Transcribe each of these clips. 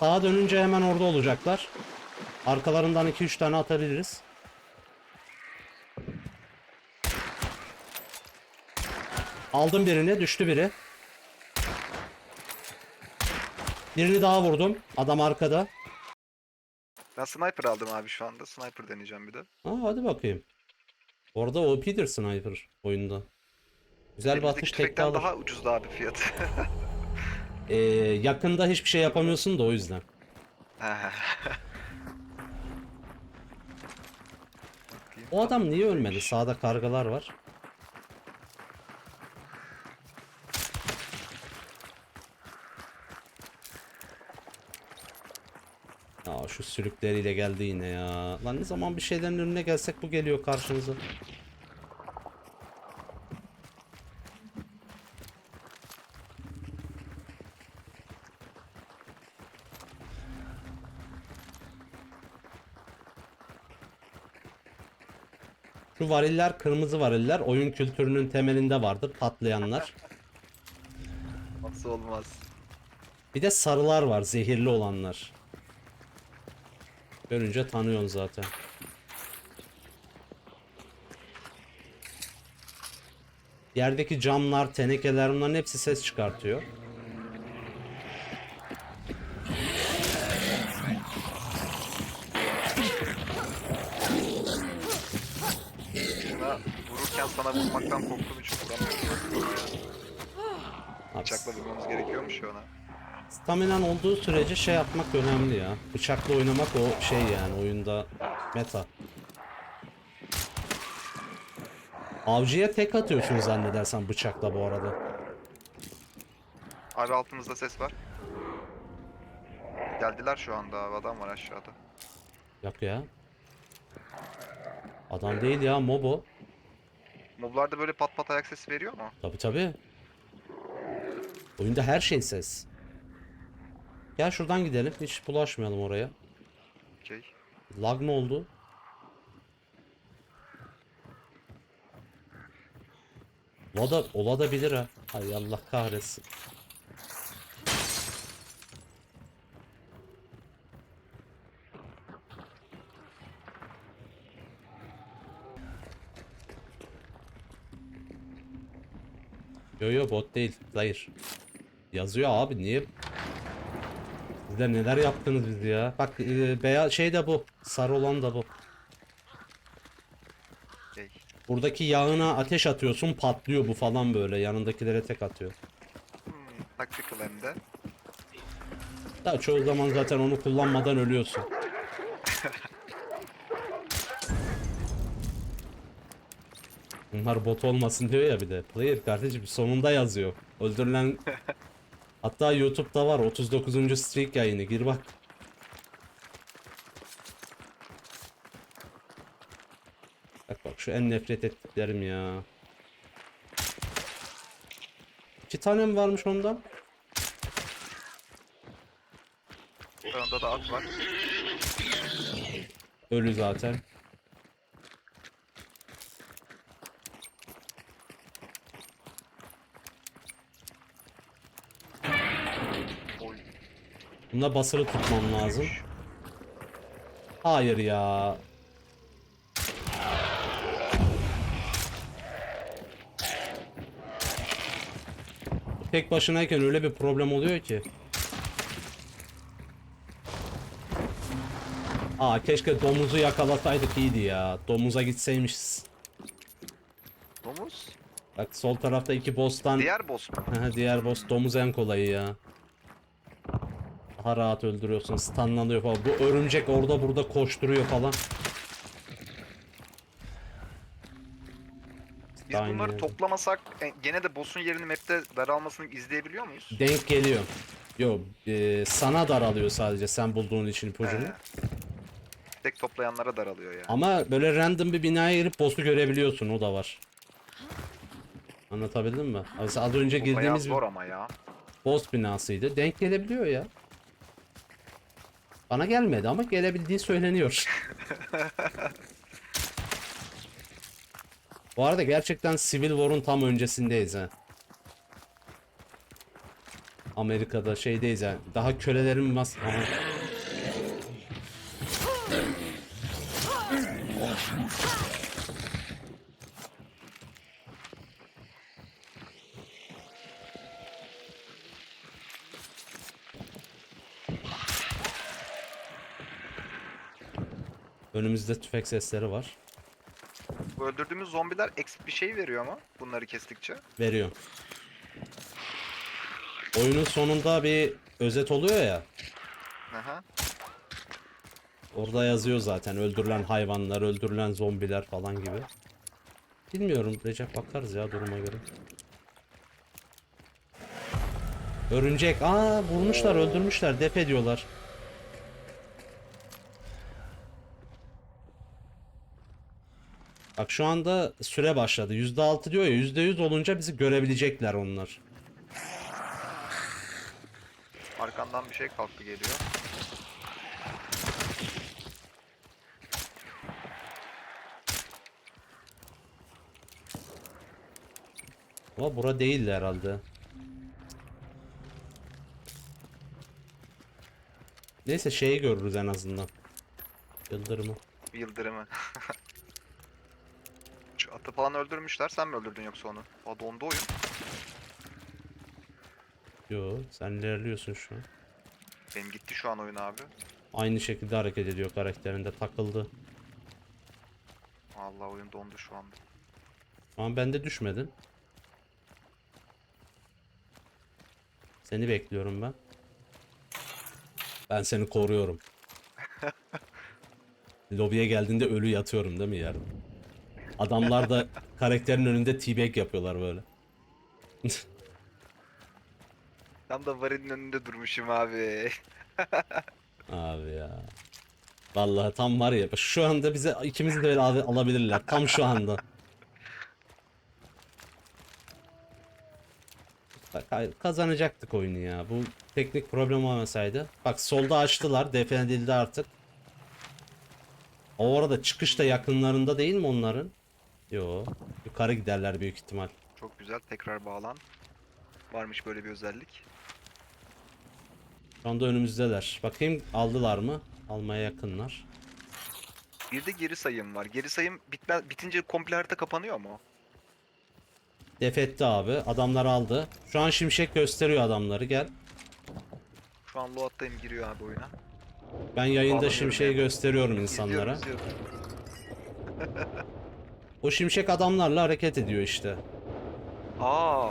Sağa dönünce hemen orada olacaklar. Arkalarından 2-3 tane atabiliriz. Aldım birini, düştü biri. Birini daha vurdum. Adam arkada. Ben sniper aldım abi şu anda. Sniper deneyeceğim bir de. Aa, hadi bakayım. Orada OP'dir sniper oyunda. Güzel bir atış alır. daha ucuzdu abi fiyatı. Ee, yakında hiçbir şey yapamıyorsun da o yüzden. O adam niye ölmedi? Sağda kargalar var. Ya şu sürükleriyle geldi yine ya. Lan ne zaman bir şeylerin önüne gelsek bu geliyor karşımıza. Şu variller kırmızı variller oyun kültürünün temelinde vardır patlayanlar. Nasıl olmaz. Bir de sarılar var zehirli olanlar. Görünce tanıyorsun zaten. Yerdeki camlar, tenekeler bunların hepsi ses çıkartıyor. Sana vurmaktan korktuğum için vuramıyorum. Bıçakla vurmamız gerekiyormuş ya ona. Staminan olduğu sürece şey yapmak önemli ya. Bıçakla oynamak o şey yani oyunda meta. Avcıya tek atıyorsun zannedersen bıçakla bu arada. Abi altımızda ses var. Geldiler şu anda abi adam var aşağıda. Yok ya. Adam değil ya mobo. Moblarda böyle pat pat ayak sesi veriyor mu? Tabi tabi. Oyunda her şey ses. Gel şuradan gidelim. Hiç bulaşmayalım oraya. Okey. Lag ne oldu? Ola da, ola da bilir ha. Hay Allah kahretsin. Yo yo bot değil. Hayır. Yazıyor abi niye? Siz de neler yaptınız biz ya? Bak e, beyaz şey de bu. Sarı olan da bu. Okey. Buradaki yağına ateş atıyorsun patlıyor bu falan böyle. Yanındakilere tek atıyor. Hmm, tactical hem de. Da çoğu zaman zaten onu kullanmadan ölüyorsun. Bunlar bot olmasın diyor ya bir de. Player kardeşim sonunda yazıyor. Öldürülen... Hatta YouTube'da var 39. streak yayını gir bak. Bak bak şu en nefret ettiklerim ya. İki tane mi varmış ondan? Yanında da at var. Ölü zaten. Bunda basılı tutmam lazım. Hayır ya. Tek başınayken öyle bir problem oluyor ki. Aa keşke domuzu yakalasaydık iyiydi ya. Domuza gitseymişiz. Domuz. Bak sol tarafta iki boss'tan Diğer boss mu? Diğer boss domuz en kolayı ya. Daha rahat öldürüyorsun. Stunlanıyor falan. Bu örümcek orada burada koşturuyor falan. Biz Aynı bunları toplamasak e, gene de boss'un yerini map'te daralmasını izleyebiliyor muyuz? Denk geliyor. Yo e, sana daralıyor sadece sen bulduğun için ipucunu. He. Tek toplayanlara daralıyor yani. Ama böyle random bir binaya girip boss'u görebiliyorsun o da var. Anlatabildim mi? Mesela az önce Bu bayağı girdiğimiz zor bir ama ya. boss binasıydı. Denk gelebiliyor ya. Bana gelmedi ama gelebildiği söyleniyor. Bu arada gerçekten Civil War'un tam öncesindeyiz ha. Amerika'da şeydeyiz yani. Daha kölelerin mas... Aha. Önümüzde tüfek sesleri var. Bu öldürdüğümüz zombiler eksik bir şey veriyor ama bunları kestikçe. Veriyor. Oyunun sonunda bir özet oluyor ya. Aha. Orada yazıyor zaten öldürülen hayvanlar, öldürülen zombiler falan gibi. Bilmiyorum Recep bakarız ya duruma göre. Örümcek. Aa vurmuşlar, öldürmüşler, def ediyorlar. Bak şu anda süre başladı. %6 diyor ya %100 olunca bizi görebilecekler onlar. Arkandan bir şey kalktı geliyor. Ama bura değildi herhalde. Neyse şeyi görürüz en azından. Yıldırımı. Yıldırımı. Atı falan öldürmüşler. Sen mi öldürdün yoksa onu? O dondu oyun. Yo sen ilerliyorsun şu an. Benim gitti şu an oyun abi. Aynı şekilde hareket ediyor karakterinde takıldı. Vallahi oyun dondu şu anda. Ama bende düşmedin. Seni bekliyorum ben. Ben seni koruyorum. Lobiye geldiğinde ölü yatıyorum değil mi yarın? Adamlar da karakterin önünde teabag yapıyorlar böyle. Tam da varinin önünde durmuşum abi. Abi ya. Vallahi tam var ya şu anda bize ikimizi de böyle al- alabilirler tam şu anda. Bak, kazanacaktık oyunu ya. Bu teknik problem olmasaydı. Bak solda açtılar. Defedildi artık. O arada çıkış da yakınlarında değil mi onların? Yo. Yukarı giderler büyük ihtimal. Çok güzel tekrar bağlan. Varmış böyle bir özellik. Şu anda önümüzdeler. Bakayım aldılar mı? Almaya yakınlar. Bir de geri sayım var. Geri sayım bitme, bitince komple harita kapanıyor mu? Defetti abi. Adamlar aldı. Şu an şimşek gösteriyor adamları. Gel. Şu an loattayım giriyor abi oyuna. Ben yayında şimşeği gösteriyorum insanlara. İzliyorum, izliyorum. O şimşek adamlarla hareket ediyor işte. Aa,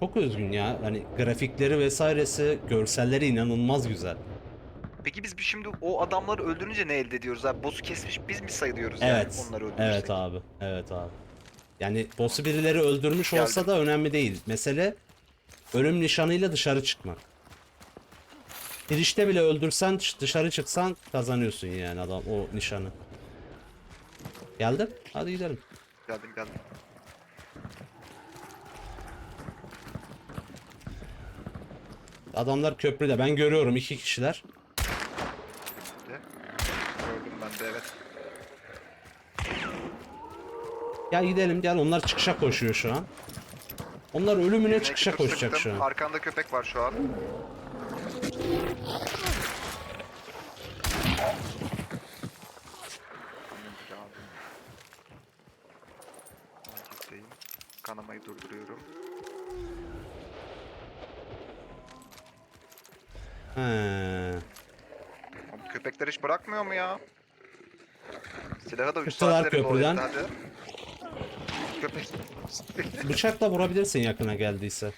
Çok özgün ya. Hani grafikleri vesairesi, görselleri inanılmaz güzel. peki biz şimdi o adamları öldürünce ne elde ediyoruz abi? Boss'u kesmiş biz mi sayılıyoruz Evet. yani onları öldürürsek? Evet abi. Evet abi. Yani boss'u birileri öldürmüş olsa Geldim. da önemli değil. Mesele ölüm nişanıyla dışarı çıkmak. Girişte bile öldürsen dışarı çıksan kazanıyorsun yani adam o nişanı. Geldin? Hadi gidelim. Geldim geldim. Adamlar köprüde. Ben görüyorum iki kişiler. Gördüm ben de evet. Gel gidelim gel. Onlar çıkışa koşuyor şu an. Onlar ölümüne Birine çıkışa koşacak sıktım. şu an. Arkanda köpek var şu an. Tamamdır abi. Hareketteyim. Kanamayı durduruyorum. He. Abi köpekler hiç bırakmıyor mu ya? Silahı da 3 Çıktılar saatleri köprüden. hadi. Köpek. Bıçakla vurabilirsin yakına geldiyse.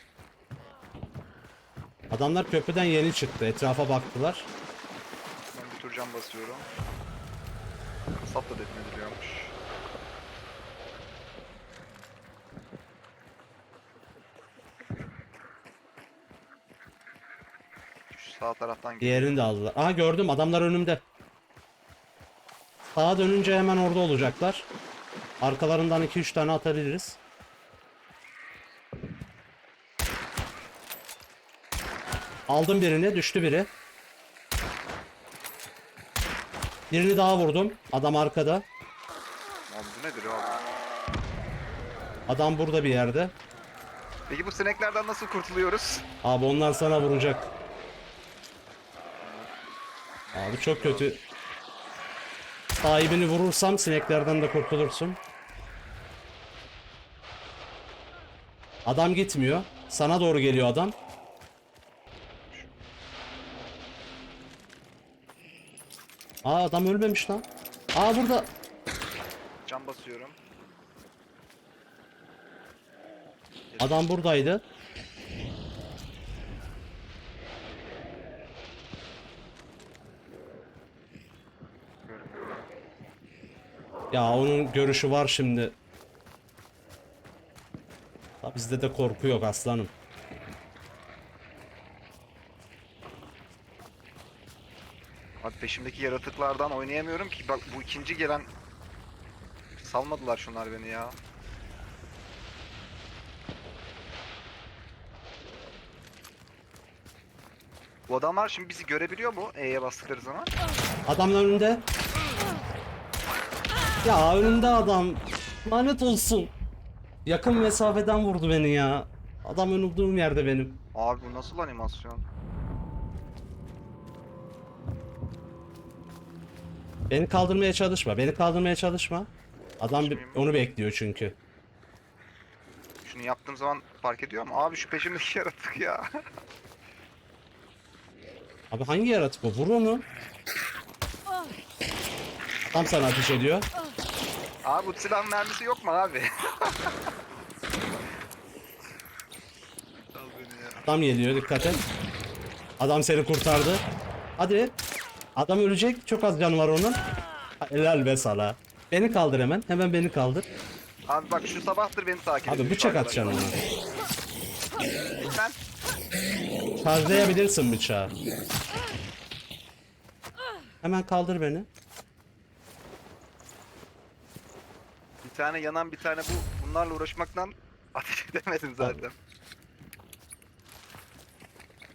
Adamlar köprüden yeni çıktı. Etrafa baktılar. Ben bir tur cam basıyorum. Kasap da defnediliyormuş. Şu sağ taraftan gel. Diğerini de aldılar. Aha gördüm adamlar önümde. Sağa dönünce hemen orada olacaklar. Arkalarından 2-3 tane atabiliriz. Aldım birini, düştü biri. Birini daha vurdum. Adam arkada. Lan bu nedir abi? Adam burada bir yerde. Peki bu sineklerden nasıl kurtuluyoruz? Abi onlar sana vuracak. Abi çok kötü. Sahibini vurursam sineklerden de kurtulursun. Adam gitmiyor. Sana doğru geliyor adam. Aa adam ölmemiş lan. Aa burada. Can basıyorum. Adam buradaydı. Ya onun görüşü var şimdi. Ya bizde de korku yok aslanım. Abi peşimdeki yaratıklardan oynayamıyorum ki. Bak bu ikinci gelen... Salmadılar şunlar beni ya. Bu adamlar şimdi bizi görebiliyor mu E'ye bastıkları zaman? Adamın önünde. Ya önünde adam. Lanet olsun. Yakın mesafeden vurdu beni ya. Adam önüldüğüm yerde benim. Abi bu nasıl animasyon? Beni kaldırmaya çalışma. Beni kaldırmaya çalışma. Adam bi- onu bekliyor çünkü. Şunu yaptığım zaman fark ediyor mu? Abi şu peşimdeki yaratık ya. Abi hangi yaratık o? Vur onu. Tam sana ateş ediyor. abi bu silahın mermisi yok mu abi? Al beni ya. Adam geliyor dikkat et. Adam seni kurtardı. Hadi. Adam ölecek. Çok az canı var onun. Ha, Helal be sana. Beni kaldır hemen. Hemen beni kaldır. Abi bak şu sabahtır beni takip. Abi bıçak atacaksın ona. Ben Şarjlayabilirsin bıçağı. Hemen kaldır beni. Bir tane yanan bir tane bu bunlarla uğraşmaktan ateş edemedim zaten.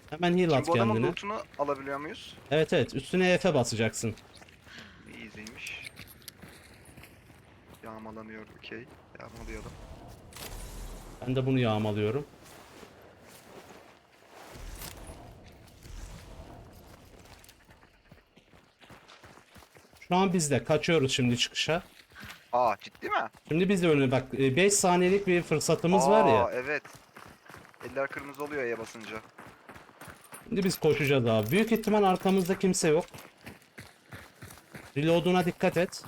Hemen heal at Şimdi bu adamın kendine. lootunu alabiliyor muyuz? Evet evet üstüne E'fe basacaksın. Easy'ymiş. Yağmalanıyor okey. Yağmalayalım. Ben de bunu yağmalıyorum. Şu an biz de kaçıyoruz şimdi çıkışa. Aa ciddi mi? Şimdi biz de önüne bak 5 saniyelik bir fırsatımız var ya. Aa, evet. Eller kırmızı oluyor E'ye basınca. Şimdi biz koşacağız abi. Büyük ihtimal arkamızda kimse yok. Reload'una dikkat et.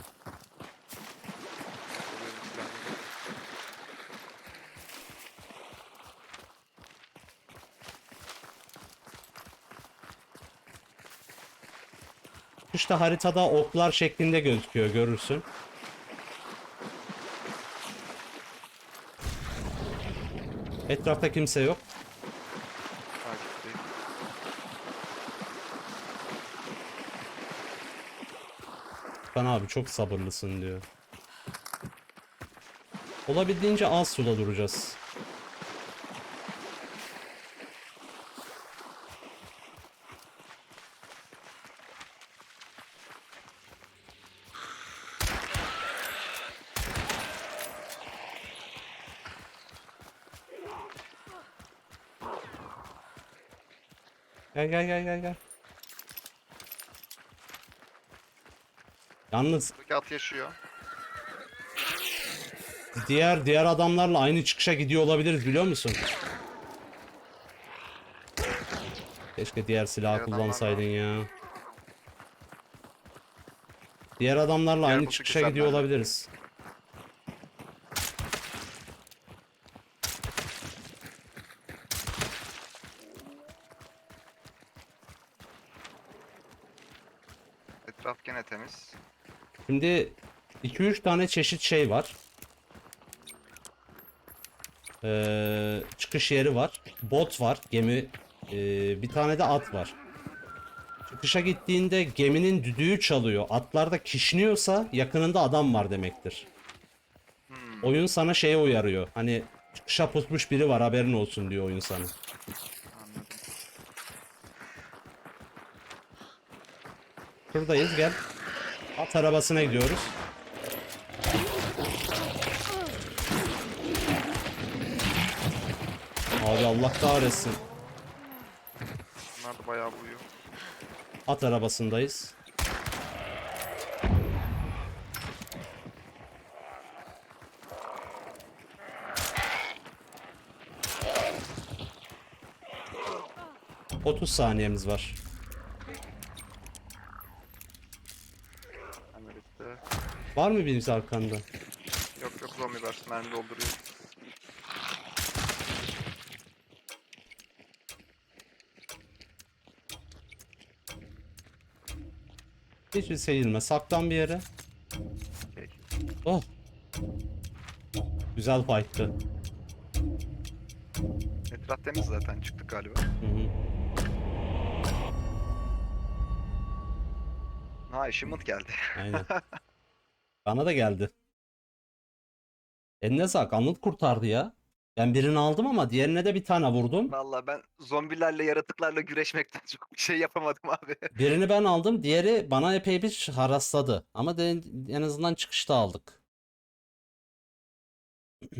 İşte haritada oklar şeklinde gözüküyor görürsün. Etrafta kimse yok. Takipteyim. Abi çok sabırlısın diyor. Olabildiğince az suda duracağız. Gel gel gel gel gel. Yalnız Buradaki at yaşıyor. Diğer diğer adamlarla aynı çıkışa gidiyor olabiliriz biliyor musun? Keşke diğer silahı Diğer kullansaydın ya. Diğer adamlarla Diğer aynı çıkışa gidiyor bence. olabiliriz. Etraf gene temiz. Şimdi 2-3 tane çeşit şey var. Ee, çıkış yeri var. Bot var. Gemi. ee, bir tane de at var. Çıkışa gittiğinde geminin düdüğü çalıyor. Atlar da kişniyorsa yakınında adam var demektir. Hmm. Oyun sana şeye uyarıyor. Hani çıkışa pusmuş biri var haberin olsun diyor oyun sana. Şuradayız gel. At arabasına gidiyoruz. Abi Allah kahretsin. Bunlar da bayağı vuruyor. At arabasındayız. Otuz saniyemiz var. Hemen bitti. Var mı birimiz arkanda? Yok yok zombiler mermi dolduruyor. Hiçbir seyirme. Saklan bir yere. Oh. Güzel fight'tı. Etraf temiz zaten çıktık galiba. Hı hı. Ha achievement geldi. Aynen. Bana da geldi. Eline sağlık. Anlık kurtardı ya. Ben birini aldım ama diğerine de bir tane vurdum. Vallahi ben zombilerle yaratıklarla güreşmekten çok bir şey yapamadım abi. Birini ben aldım. Diğeri bana epey bir harasladı. Ama de, en azından çıkışta aldık.